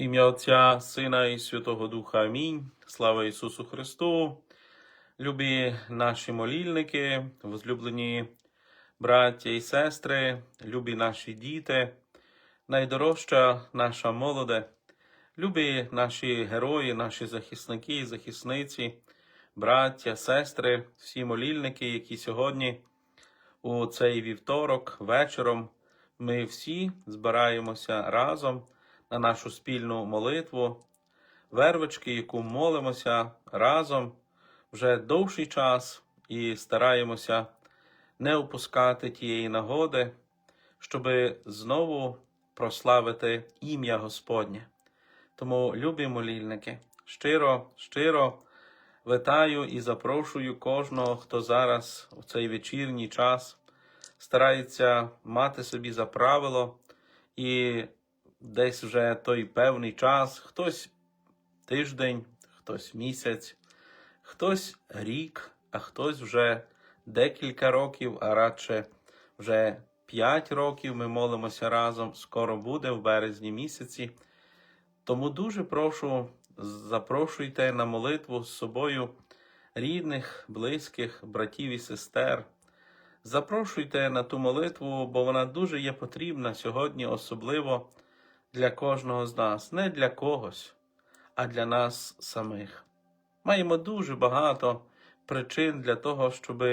Ім'я Отця, Сина і Святого Духа. Амінь. Слава Ісусу Христу. Любі наші молільники, возлюблені браття і сестри, любі наші діти, найдорожча наша молоде, любі наші герої, наші захисники і захисниці, браття, сестри, всі молільники, які сьогодні у цей вівторок вечором ми всі збираємося разом на нашу спільну молитву, вервички, яку молимося разом вже довший час і стараємося не упускати тієї нагоди, щоб знову прославити ім'я Господнє. Тому, любі молільники, щиро, щиро вітаю і запрошую кожного, хто зараз у цей вечірній час старається мати собі за правило і десь вже той певний час, хтось тиждень, хтось місяць, хтось рік, а хтось вже декілька років, а радше вже п'ять років ми молимося разом. Скоро буде в березні місяці. Тому дуже прошу, запрошуйте на молитву з собою рідних, близьких, братів і сестер. Запрошуйте на ту молитву, бо вона дуже є потрібна сьогодні, особливо для кожного з нас, не для когось, а для нас самих. Маємо дуже багато причин для того, щоб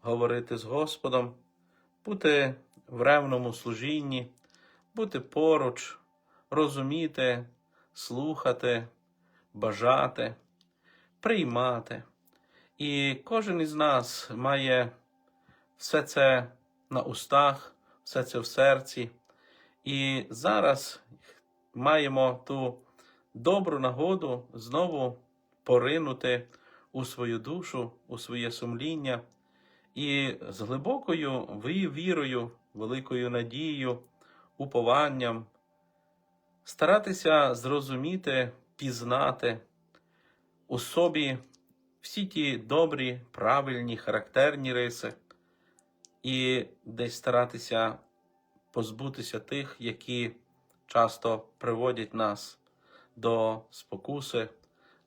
говорити з Господом, бути в ревному служінні, бути поруч, розуміти, слухати, бажати, приймати. І кожен із нас має все це на устах, все це в серці. І зараз маємо ту добру нагоду знову поринути у свою душу, у своє сумління і з глибокою вірою, великою надією, упованням старатися зрозуміти, пізнати у собі всі ті добрі, правильні, характерні риси, і десь старатися позбутися тих, які часто приводять нас до спокуси,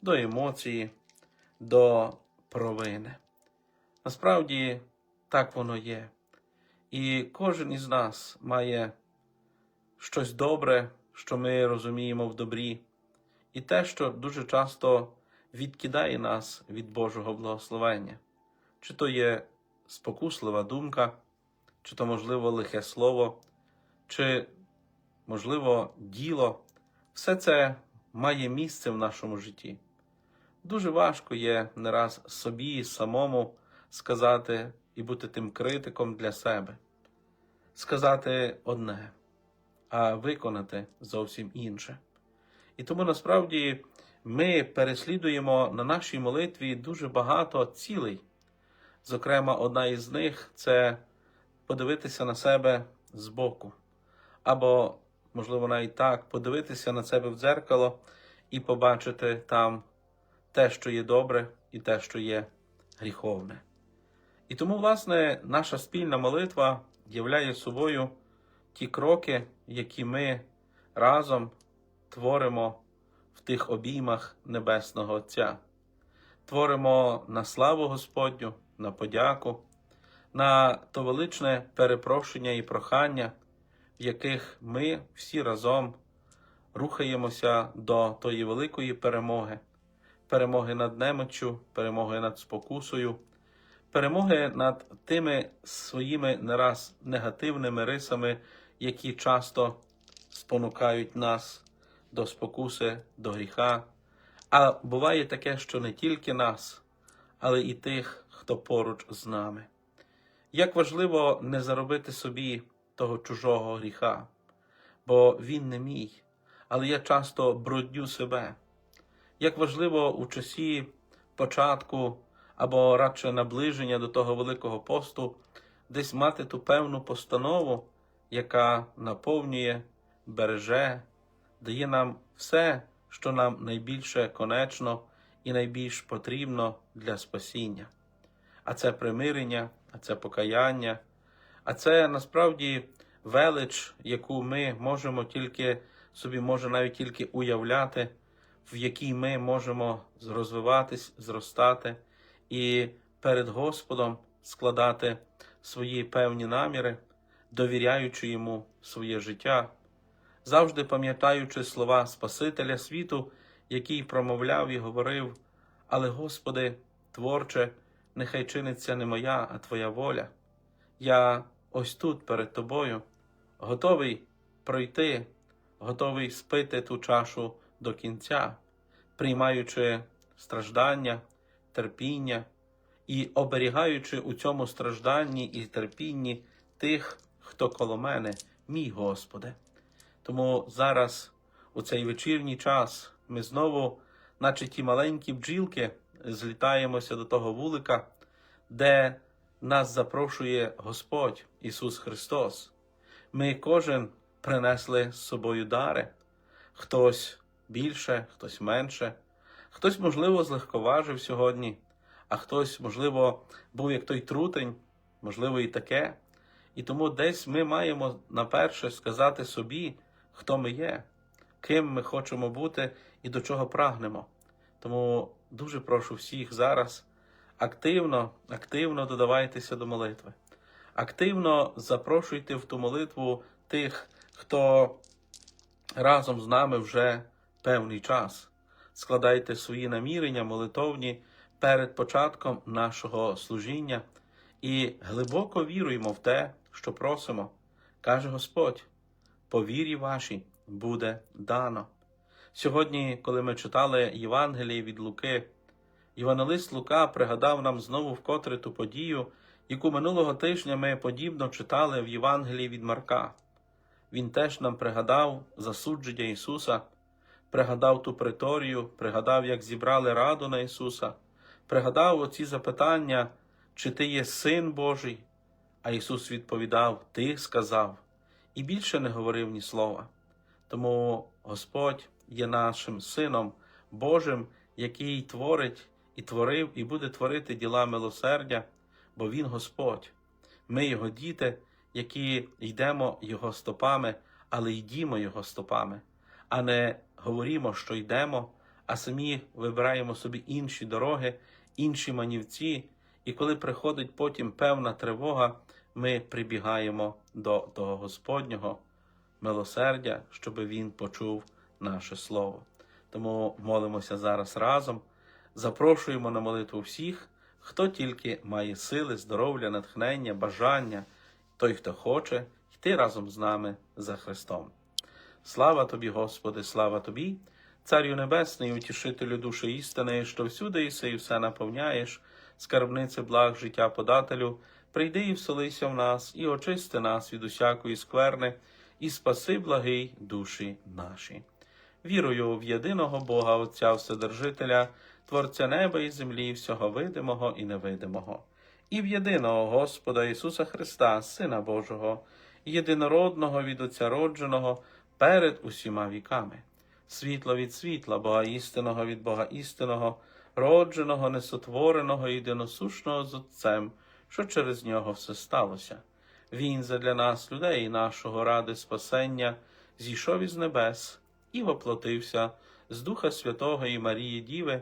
до емоції, до провини. Насправді так воно є. І кожен із нас має щось добре, що ми розуміємо в добрі, і те, що дуже часто відкидає нас від Божого благословення. Чи то є спокуслива думка, чи то, можливо, лихе слово, чи, можливо, діло. Все це має місце в нашому житті. Дуже важко є не раз собі самому сказати і бути тим критиком для себе, сказати одне, а виконати зовсім інше. І тому насправді ми переслідуємо на нашій молитві дуже багато цілей. Зокрема, одна із них це подивитися на себе збоку, або, можливо, навіть так, подивитися на себе в дзеркало і побачити там те, що є добре, і те, що є гріховне. І тому, власне, наша спільна молитва являє собою ті кроки, які ми разом творимо в тих обіймах Небесного Отця. Творимо на славу Господню, на подяку, на то величне перепрошення і прохання, в яких ми всі разом рухаємося до тої великої перемоги, перемоги над немоччю, перемоги над спокусою, перемоги над тими своїми не раз негативними рисами, які часто спонукають нас до спокуси, до гріха. А буває таке, що не тільки нас, але і тих, хто поруч з нами. Як важливо не заробити собі того чужого гріха, бо він не мій, але я часто брудню себе. Як важливо у часі початку або радше наближення до того Великого посту десь мати ту певну постанову, яка наповнює, береже, дає нам все, що нам найбільше конечно і найбільш потрібно для спасіння. А це примирення, а це покаяння, а це насправді велич, яку ми можемо тільки собі може навіть тільки уявляти, в якій ми можемо розвиватись, зростати і перед Господом складати свої певні наміри, довіряючи йому своє життя, завжди пам'ятаючи слова Спасителя світу, який промовляв і говорив: Але, Господи, творче, нехай чиниться не моя, а Твоя воля. Я ось тут перед Тобою, готовий пройти, готовий спити ту чашу до кінця, приймаючи страждання, терпіння і оберігаючи у цьому стражданні і терпінні тих, хто коло мене, мій Господи. Тому зараз, у цей вечірній час, ми знову, наче ті маленькі бджілки, злітаємося до того вулика, де нас запрошує Господь Ісус Христос. Ми кожен принесли з собою дари, хтось більше, хтось менше, хтось, можливо, злегковажив сьогодні, а хтось, можливо, був як той трутень, можливо, і таке. І тому десь ми маємо наперше сказати собі, хто ми є, ким ми хочемо бути і до чого прагнемо. Тому дуже прошу всіх зараз активно, активно додавайтеся до молитви. Активно запрошуйте в ту молитву тих, хто разом з нами вже певний час. Складайте свої намірення молитовні перед початком нашого служіння і глибоко віруємо в те, що просимо. Каже Господь: по вірі вашій буде дано. Сьогодні, коли ми читали Євангеліє від Луки, Євангелист Лука пригадав нам знову вкотре ту подію, яку минулого тижня ми подібно читали в Євангелії від Марка. Він теж нам пригадав засудження Ісуса, пригадав ту приторію, пригадав, як зібрали раду на Ісуса, пригадав оці запитання, чи ти є син Божий. А Ісус відповідав: Ти сказав, і більше не говорив ні слова. Тому Господь є нашим Сином Божим, який творить і творив, і буде творити діла милосердя, бо Він Господь. Ми Його діти, які йдемо Його стопами, але йдімо Його стопами, а не говоримо, що йдемо, а самі вибираємо собі інші дороги, інші манівці. І коли приходить потім певна тривога, ми прибігаємо до того Господнього милосердя, щоб Він почув наше Слово. Тому молимося зараз разом, запрошуємо на молитву всіх, хто тільки має сили, здоров'я, натхнення, бажання, той, хто хоче йти разом з нами за Христом. Слава тобі, Господи, слава тобі, Царю Небесний, утішителю душі істини, що всюди іси і все наповняєш, скарбнице благ життя подателю, прийди і вселися в нас, і очисти нас від усякої скверни, і спаси благий душі наші. Вірую в єдиного Бога Отця Вседержителя, Творця неба і землі, всього видимого і невидимого, і в єдиного Господа Ісуса Христа, Сина Божого, єдинородного від Отця родженого перед усіма віками, світло від світла, Бога істинного від Бога істинного, родженого, несотвореного, єдиносушного з Отцем, що через нього все сталося. Він задля нас, людей нашого ради спасення, зійшов із небес і воплотився з Духа Святого і Марії Діви,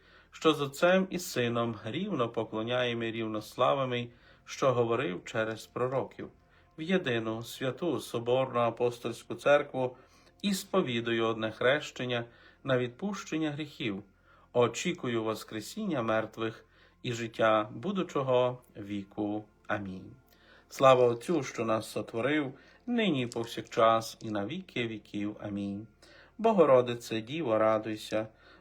що з Отцем і Сином рівно поклоняємо і рівно славимо, що говорив через пророків, в єдину святу Соборну апостольську церкву і сповідую одне хрещення на відпущення гріхів, очікую Воскресіння мертвих і життя будучого віку. Амінь. Слава Отцю, що нас сотворив, нині повсякчас, і на віки віків. Амінь. Богородице, Діво, радуйся,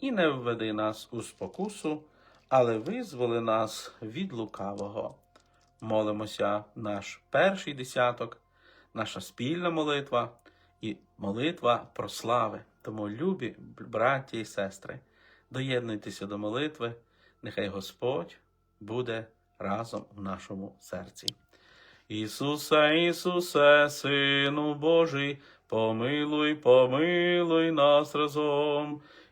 і не введи нас у спокусу, але визволи нас від лукавого. Молимося наш перший десяток, наша спільна молитва і молитва про слави. Тому, любі браття і сестри, доєднуйтеся до молитви, нехай Господь буде разом в нашому серці. Ісусе, Ісусе, Сину Божий, помилуй, помилуй нас разом.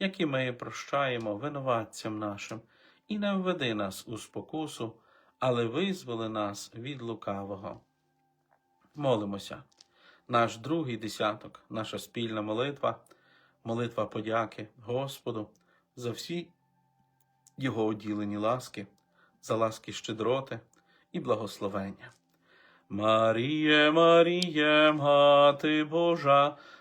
які ми прощаємо винуватцям нашим, і не введи нас у спокусу, але визволи нас від лукавого. Молимося. Наш другий десяток, наша спільна молитва, молитва подяки Господу за всі Його уділені ласки, за ласки щедроти і благословення. Маріє, Маріє, Мати Божа,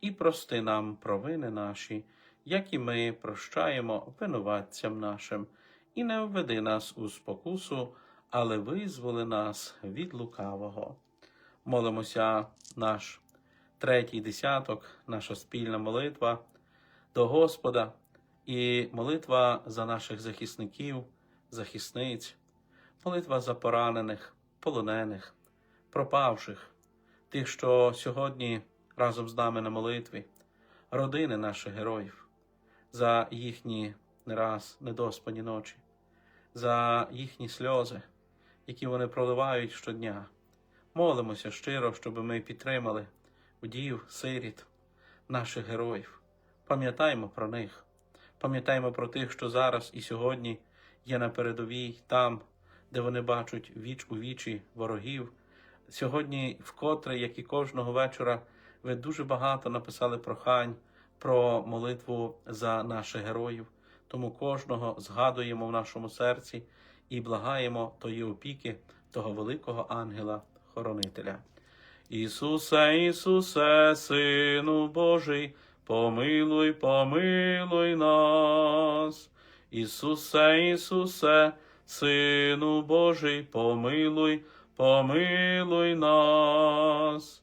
і прости нам провини наші, як і ми прощаємо винуватцям нашим, і не введи нас у спокусу, але визволи нас від лукавого. Молимося наш третій десяток, наша спільна молитва до Господа і молитва за наших захисників, захисниць, молитва за поранених, полонених, пропавших, тих, що сьогодні разом з нами на молитві, родини наших героїв, за їхні не раз недоспані ночі, за їхні сльози, які вони проливають щодня. Молимося щиро, щоб ми підтримали вдів, сиріт, наших героїв. Пам'ятаємо про них, пам'ятаємо про тих, що зараз і сьогодні є на передовій, там, де вони бачать віч у вічі ворогів. Сьогодні, вкотре, як і кожного вечора, ви дуже багато написали прохань про молитву за наших героїв. Тому кожного згадуємо в нашому серці і благаємо тої опіки, того великого ангела-хоронителя. Ісусе, Ісусе, Сину Божий, помилуй, помилуй нас. Ісусе, Ісусе, Сину Божий, помилуй, помилуй нас.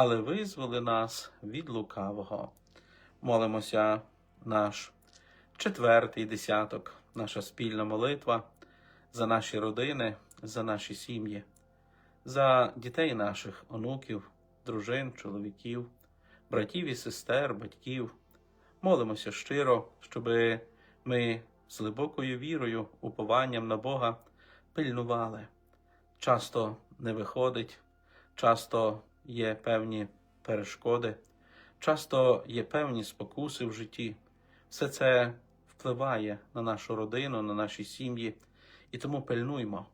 але визволи нас від лукавого. Молимося наш четвертий десяток, наша спільна молитва за наші родини, за наші сім'ї, за дітей наших, онуків, дружин, чоловіків, братів і сестер, батьків. Молимося щиро, щоб ми з глибокою вірою, упованням на Бога пильнували. Часто не виходить, часто є певні перешкоди, часто є певні спокуси в житті. Все це впливає на нашу родину, на наші сім'ї, І тому пильнуймо,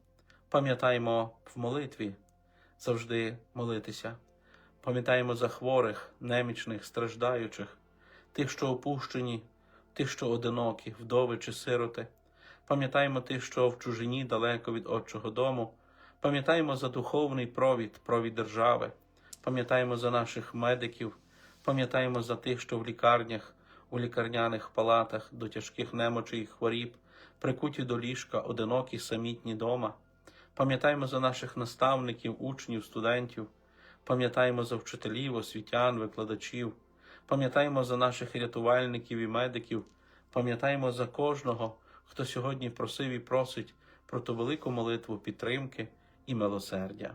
пам'ятаємо в молитві завжди молитися. Пам'ятаємо за хворих, немічних, страждаючих, тих, що опущені, тих, що одинокі, вдови чи сироти. Пам'ятаємо тих, що в чужині далеко від Отчого дому. Пам'ятаємо за духовний провід, провід держави. Пам'ятаємо за наших медиків, пам'ятаємо за тих, що в лікарнях, у лікарняних палатах до тяжких немочей і хворіб, прикуті до ліжка, одинокі, самітні дома. Пам'ятаємо за наших наставників, учнів, студентів. Пам'ятаємо за вчителів, освітян, викладачів, пам'ятаємо за наших рятувальників і медиків, пам'ятаємо за кожного, хто сьогодні просив і просить про ту велику молитву підтримки і милосердя.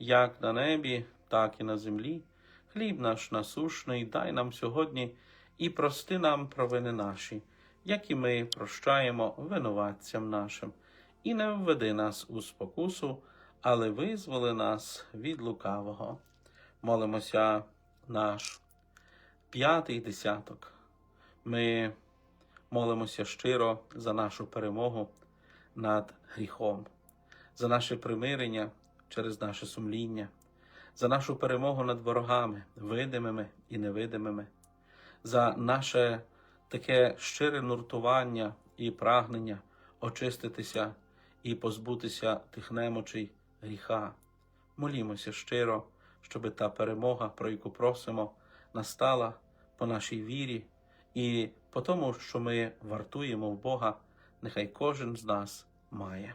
як на небі, так і на землі. Хліб наш насушний, дай нам сьогодні і прости нам провини наші, як і ми прощаємо винуватцям нашим, і не введи нас у спокусу, але визволи нас від лукавого. Молимося наш п'ятий десяток. Ми молимося щиро за нашу перемогу над гріхом, за наше примирення через наше сумління, за нашу перемогу над ворогами, видимими і невидимими, за наше таке щире нуртування і прагнення очиститися і позбутися тих немочей гріха. Молімося щиро, щоб та перемога, про яку просимо, настала по нашій вірі і по тому, що ми вартуємо в Бога, нехай кожен з нас має.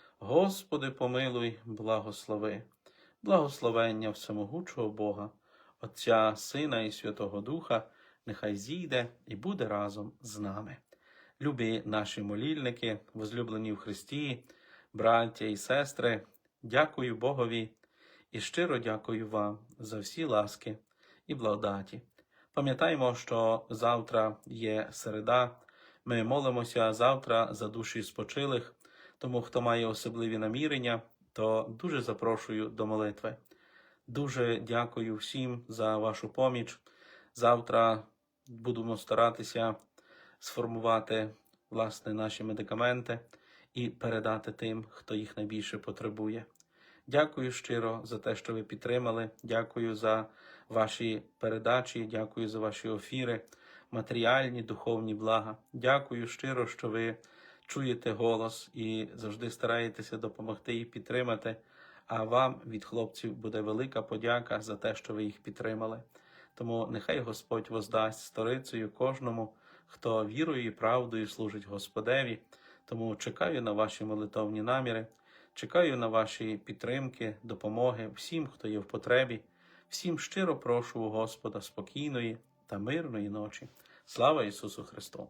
Господи, помилуй, благослови. Благословення всемогучого Бога, Отця, Сина і Святого Духа, нехай зійде і буде разом з нами. Любі наші молільники, возлюблені в Христі, браття і сестри, дякую Богові і щиро дякую вам за всі ласки і благодаті. Пам'ятаємо, що завтра є середа. Ми молимося завтра за душі спочилих, тому хто має особливі намірення, то дуже запрошую до молитви. Дуже дякую всім за вашу поміч. Завтра будемо старатися сформувати власне наші медикаменти і передати тим, хто їх найбільше потребує. Дякую щиро за те, що ви підтримали. Дякую за ваші передачі, дякую за ваші офіри, матеріальні, духовні блага. Дякую щиро, що ви чуєте голос і завжди стараєтеся допомогти і підтримати. А вам від хлопців буде велика подяка за те, що ви їх підтримали. Тому нехай Господь воздасть сторицею кожному, хто вірою і правдою служить Господеві. Тому чекаю на ваші молитовні наміри, чекаю на ваші підтримки, допомоги всім, хто є в потребі. Всім щиро прошу у Господа спокійної та мирної ночі. Слава Ісусу Христу!